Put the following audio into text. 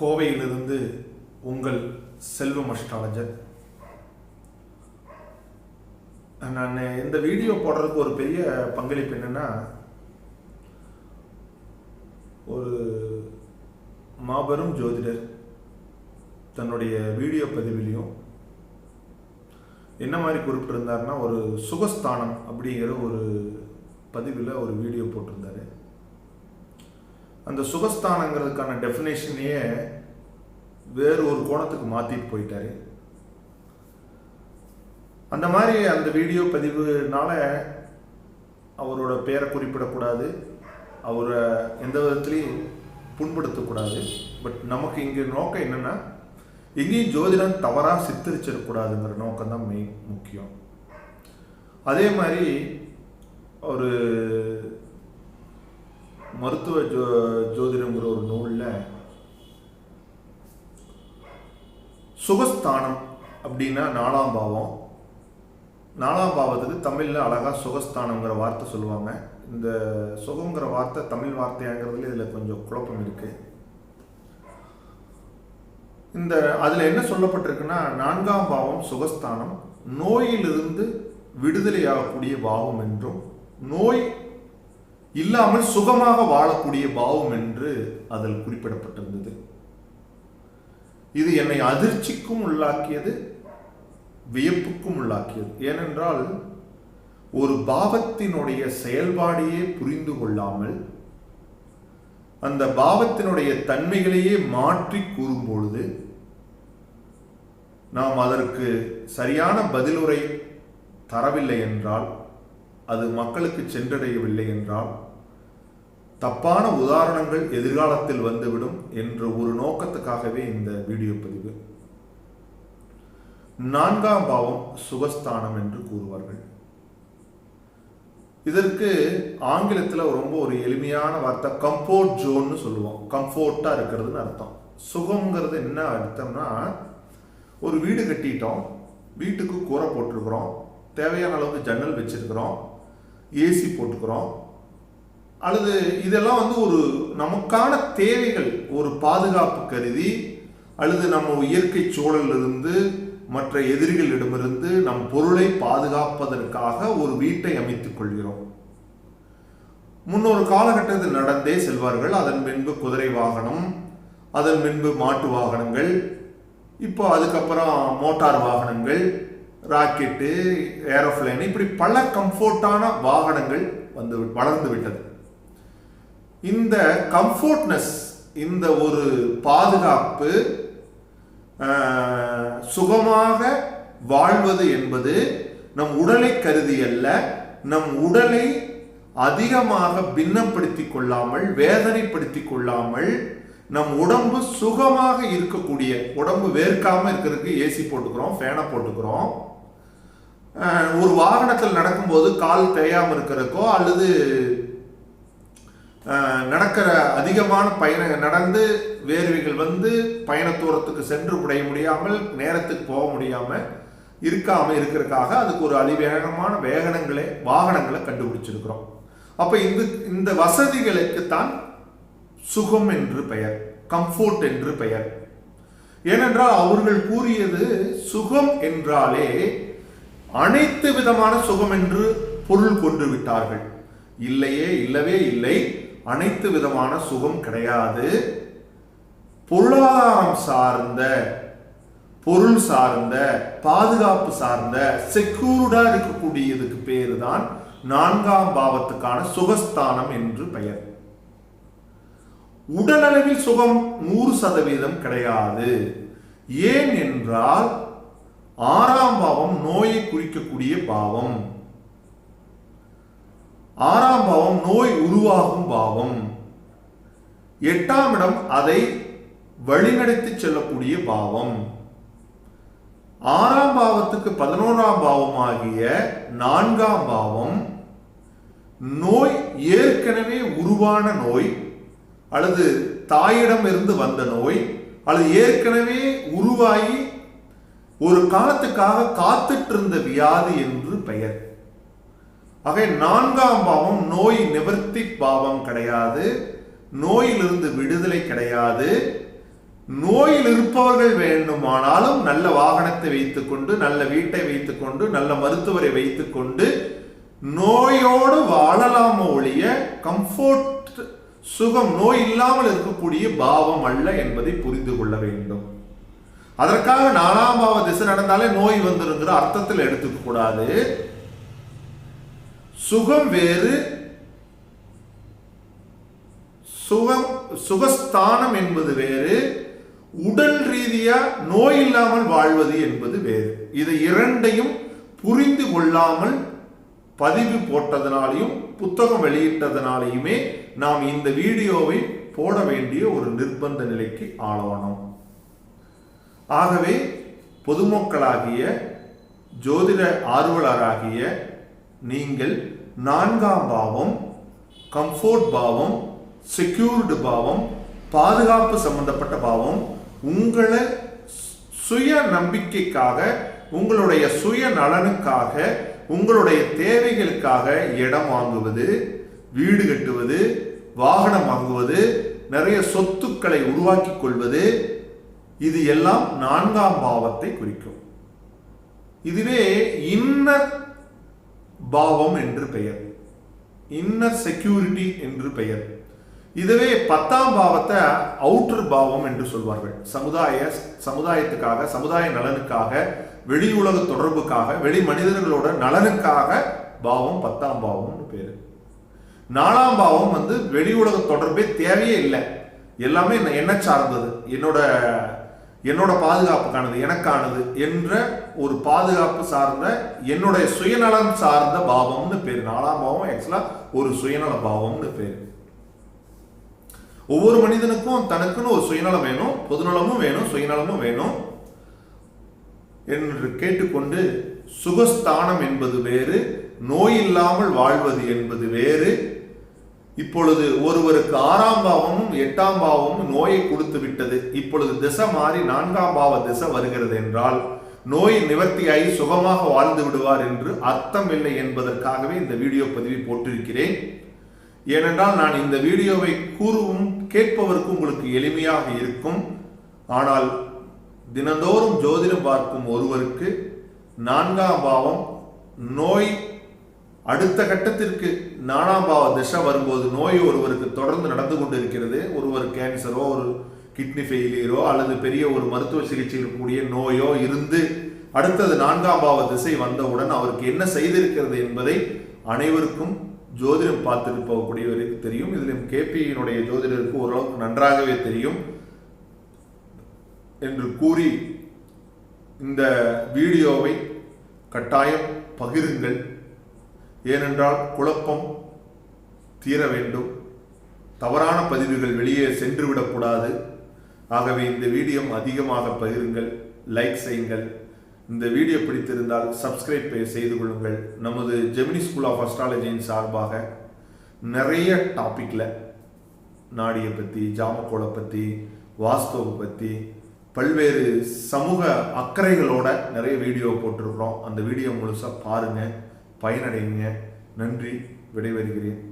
கோவையிலிருந்து உங்கள் செல்வம் அஸ்ட்ராலஜர் நான் இந்த வீடியோ போடுறதுக்கு ஒரு பெரிய பங்களிப்பு என்னென்னா ஒரு மாபெரும் ஜோதிடர் தன்னுடைய வீடியோ பதிவிலையும் என்ன மாதிரி குறிப்பிட்டிருந்தாருன்னா ஒரு சுகஸ்தானம் அப்படிங்கிற ஒரு பதிவில் ஒரு வீடியோ போட்டிருந்தாரு. அந்த சுகஸ்தானங்கிறதுக்கான டெஃபினேஷனையே வேறு ஒரு கோணத்துக்கு மாற்றிட்டு போயிட்டாரு. அந்த மாதிரி அந்த வீடியோ பதிவுனால அவரோட பேரை குறிப்பிடக்கூடாது. அவரை எந்த விதத்துலையும் புண்படுத்தக்கூடாது. பட் நமக்கு இங்கே நோக்கம் என்னென்னா எங்கேயும் ஜோதிடம் தவறாக சித்தரிச்சிடக்கூடாதுங்கிற நோக்கம் தான் மெயின் முக்கியம். அதே மாதிரி ஒரு மருத்துவ ஜோ ஜோதிடங்கிற ஒரு நூலில் சுகஸ்தானம் அப்படின்னா நாலாம் பாவம். நாலாம் பாவத்துக்கு தமிழில் அழகாக சுகஸ்தானங்கிற வார்த்தை சொல்லுவாங்க. இந்த சுகங்கிற வார்த்தை தமிழ் வார்த்தையாங்கிறதுல இதில் கொஞ்சம் குழப்பம் இருக்குது இந்த அதில் என்ன சொல்லப்பட்டிருக்குன்னா நான்காம் பாவம் சுகஸ்தானம் நோயிலிருந்து விடுதலையாகக்கூடிய பாவம் என்றும் நோய் இல்லாமல் சுகமாக வாழக்கூடிய பாவம் என்று அதில் குறிப்பிடப்பட்டிருந்தது. இது என்னை அதிர்ச்சிக்கும் உள்ளாக்கியது வியப்புக்கும் உள்ளாக்கியது. ஏனென்றால் ஒரு பாவத்தினுடைய செயல்பாடையே புரிந்து கொள்ளாமல் அந்த பாவத்தினுடைய தன்மைகளையே மாற்றி கூறும் பொழுது நாம் அதற்கு சரியான பதிலுரை தரவில்லை என்றால் அது மக்களுக்கு சென்றடையவில்லை என்றால் தப்பான உதாரணங்கள் எதிர்காலத்தில் வந்துவிடும் என்ற ஒரு நோக்கத்துக்காகவே இந்த வீடியோ பதிவு. நான்காம் பாவம் சுகஸ்தானம் என்று கூறுவார்கள். இதற்கு ஆங்கிலத்தில் ரொம்ப ஒரு எளிமையான வார்த்தை கம்ஃபோர்ட் ஜோன்னு சொல்லுவோம். கம்ஃபோர்ட்டாக இருக்கிறதுன்னு அர்த்தம். சுகங்கிறது என்ன அர்த்தம்னா ஒரு வீடு கட்டிட்டோம் வீட்டுக்கு கூரை போட்டிருக்கிறோம் தேவையான அளவுக்கு ஜன்னல் வச்சிருக்கிறோம் ஏசி போட்டுக்கிறோம். அல்லது இதெல்லாம் வந்து ஒரு நமக்கான தேவைகள் ஒரு பாதுகாப்பு கருதி அல்லது நம்ம இயற்கை சூழலிலிருந்து மற்ற எதிரிகளிடமிருந்து நம் பொருளை பாதுகாப்பதற்காக ஒரு வீட்டை அமைத்துக் கொள்கிறோம். முன்னொரு காலகட்டத்தில் நடந்தே செல்வார்கள். அதன் பின்பு குதிரை வாகனம் அதன் பின்பு மாட்டு வாகனங்கள் இப்போ அதுக்கப்புறம் மோட்டார் வாகனங்கள் ராக்கெட்டு ஏரோஃப்ளைன் இப்படி பல கம்ஃபோர்ட்டான வாகனங்கள் வந்து வளர்ந்து விட்டது. இந்த கம்ஃபோர்ட்னஸ் இந்த ஒரு பாதுகாப்பு சுகமாக வாழ்வது என்பது நம் உடலை கருதி அல்ல நம் உடலை அதிகமாக பின்னப்படுத்தி கொள்ளாமல் வேதனைப்படுத்தி கொள்ளாமல் நம் உடம்பு சுகமாக இருக்கக்கூடிய உடம்பு வேர்க்காமல் இருக்கிறதுக்கு ஏசி போட்டுக்கிறோம் ஃபேனை போட்டுக்கிறோம். ஒரு வாகனத்தில் நடக்கும்போது கால் தேயாமல் இருக்கிறக்கோ அல்லது நடக்கிற அதிகமான பயண நடந்து வேர்வைகள் வந்து பயண தூரத்துக்கு சென்று உடைய முடியாமல் நேரத்துக்கு போக முடியாமல் இருக்காமல் இருக்கிறதுக்காக அதுக்கு ஒரு அதிவேகமான வேகனங்களே வாகனங்களை கண்டுபிடிச்சிருக்கிறோம். அப்போ இந்த இந்த வசதிகளுக்கு தான் சுகம் என்று பெயர் கம்ஃபோர்ட் என்று பெயர். ஏனென்றால் அவர்கள் கூறியது சுகம் என்றாலே அனைத்து விதமான சுகம் என்று பொருள் கொண்டு விட்டார்கள். இல்லையே இல்லவே இல்லை. அனைத்து விதமான சுகம் கிடையாது. பொருளாதாரம் சார்ந்த பொருள் சார்ந்த பாதுகாப்பு சார்ந்த செக்யூர்டா இருக்கக்கூடியதுக்கு பேரு தான் நான்காம் பாவத்துக்கான சுகஸ்தானம் என்று பெயர். உடலளவில் சுகம் நூறு சதவீதம் கிடையாது. ஏன் என்றால் ஆறாம் பாவம் குறிக்கக்கூடிய பாவம். ஆறாம் பாவம் நோய் உருவாகும் பாவம். எட்டாம் இடம் அதை வழிநடத்தி செல்லக்கூடிய பாவம். ஆறாம் பாவத்துக்கு பதினோராம் பாவம் ஆகிய நான்காம் பாவம் நோய் ஏற்கனவே உருவான நோய் அல்லது தாயிடம் இருந்து வந்த நோய் அல்லது ஏற்கனவே உருவாகி ஒரு காலத்துக்காக காத்துட்டு இருந்த வியாதி என்று பெயர். ஆக நான்காம் பாவம் நோய் நிவர்த்தி பாவம் கிடையாது. நோயிலிருந்து விடுதலை கிடையாது. நோயில் இருப்பவர்கள் வேண்டுமானாலும் நல்ல வாகனத்தை வைத்துக்கொண்டு நல்ல வீட்டை வைத்துக்கொண்டு நல்ல மருத்துவரை வைத்துக்கொண்டு நோயோடு வாழலாம ஒழிய கம்ஃபோர்ட் சுகம் நோய் இல்லாமல் இருக்கக்கூடிய பாவம் அல்ல என்பதை புரிந்து கொள்ள வேண்டும். அதற்காக நாலாம் பாவ திசை நடந்தாலே நோய் வந்துருங்கிற அர்த்தத்தில் எடுத்துக்க கூடாது சுகம் வேறு. சுகம் சுகஸ்தானம் என்பது வேறு. உடல் ரீதியா நோய் இல்லாமல் வாழ்வது என்பது வேறு. இதை இரண்டையும் புரிந்து கொள்ளாமல் பதிவு போட்டதனாலையும் புத்தகம் வெளியிட்டதனாலையுமே நாம் இந்த வீடியோவை போட வேண்டிய ஒரு நிர்பந்த நிலைக்கு ஆளானோம். ஆகவே பொதுமக்களாகிய ஜோதிட ஆர்வலராகிய நீங்கள் நான்காம் பாவம் கம்ஃபோர்ட் பாவம் செக்யூர்டு பாவம் பாதுகாப்பு சம்பந்தப்பட்ட பாவம் உங்களை சுய நம்பிக்கைக்காக உங்களுடைய சுய நலனுக்காக உங்களுடைய தேவைகளுக்காக இடம் வாங்குவது வீடு கட்டுவது வாகனம் வாங்குவது நிறைய சொத்துக்களை உருவாக்கி கொள்வது இது எல்லாம் நான்காம் பாவத்தை குறிக்கும். இதுவே இன்னர் பாவம் என்று பெயர். இன்னர் செக்யூரிட்டி என்று பெயர். இதுவே பத்தாம் பாவத்தை அவுட்டர் பாவம் என்று சொல்வார்கள். சமுதாய சமுதாயத்துக்காக சமுதாய நலனுக்காக வெளி உலக தொடர்புக்காக வெளி மனிதர்களோட நலனுக்காக பாவம் பத்தாம் பாவம்னு பேர். நாலாம் பாவம் வந்து வெளி உலக தொடர்பே தேவையே இல்லை. எல்லாமே என்ன சார்ந்தது? என்னோட என்னோட பாதுகாப்புக்கானது எனக்கானது என்ற ஒரு பாதுகாப்பு சார்ந்த என்னுடைய சுயநலம் சார்ந்த பாவம்னு பேர். நாலாம் பாவம் ஆக்சுவலாக ஒரு சுயநல பாவம்னு பேர். ஒவ்வொரு மனிதனுக்கும் தனக்குன்னு ஒரு சுயநலம் வேணும் பொதுநலமும் வேணும் சுயநலமும் வேணும் என்று கேட்டுக்கொண்டு சுகஸ்தானம் என்பது வேறு நோய் இல்லாமல் வாழ்வது என்பது வேறு இப்பொழுது ஒருவருக்கு ஆறாம் பாவமும் எட்டாம் பாவமும் நோயை கொடுத்து விட்டது. இப்பொழுது திசை மாறி நான்காம் பாவ திசை வருகிறது என்றால் நோய் நிவர்த்தியாகி சுகமாக வாழ்ந்து விடுவார் என்று அர்த்தம் இல்லை என்பதற்காகவே இந்த வீடியோ பதிவை போட்டிருக்கிறேன். ஏனென்றால் நான் இந்த வீடியோவை கூறுவும் கேட்பவருக்கு உங்களுக்கு எளிமையாக இருக்கும். ஆனால் தினந்தோறும் ஜோதிடம் பார்க்கும் ஒருவருக்கு நான்காம் பாவம் நோய் அடுத்த கட்டத்திற்கு நாலாம் பாவ திசை வரும்போது நோய் ஒருவருக்கு தொடர்ந்து நடந்து கொண்டு இருக்கிறது ஒருவர் கேன்சரோ ஒரு கிட்னி ஃபெயிலியரோ அல்லது பெரிய ஒரு மருத்துவ சிகிச்சை இருக்கக்கூடிய நோயோ இருந்து அடுத்தது நான்காம் பாவ திசை வந்தவுடன் அவருக்கு என்ன செய்திருக்கிறது என்பதை அனைவருக்கும் ஜோதிடம் பார்த்துட்டு போகக்கூடியவருக்கு தெரியும். இதிலும் கேபியினுடைய ஜோதிடருக்கு ஓரளவுக்கு நன்றாகவே தெரியும் என்று கூறி இந்த வீடியோவை கட்டாயம் பகிருங்கள். ஏனென்றால் குழப்பம் தீர வேண்டும். தவறான பதிவுகள் வெளியே சென்று விடக்கூடாது. ஆகவே இந்த வீடியோ அதிகமாக பகிருங்கள் லைக் செய்யுங்கள். இந்த வீடியோ பிடித்திருந்தால் சப்ஸ்கிரைப் செய்து கொள்ளுங்கள். நமது ஜெமினி ஸ்கூல் ஆஃப் அஸ்ட்ராலஜியின் சார்பாக நிறைய டாப்பிக்கில் நாடியை பற்றி ஜாமக்கோளை பற்றி வாஸ்துவை பற்றி பல்வேறு சமூக அக்கறைகளோட நிறைய வீடியோ போட்டிருக்கிறோம். அந்த வீடியோ முழுசாக பாருங்கள் பயனடைவீங்க நன்றி. விடைபெறுகிறேன்.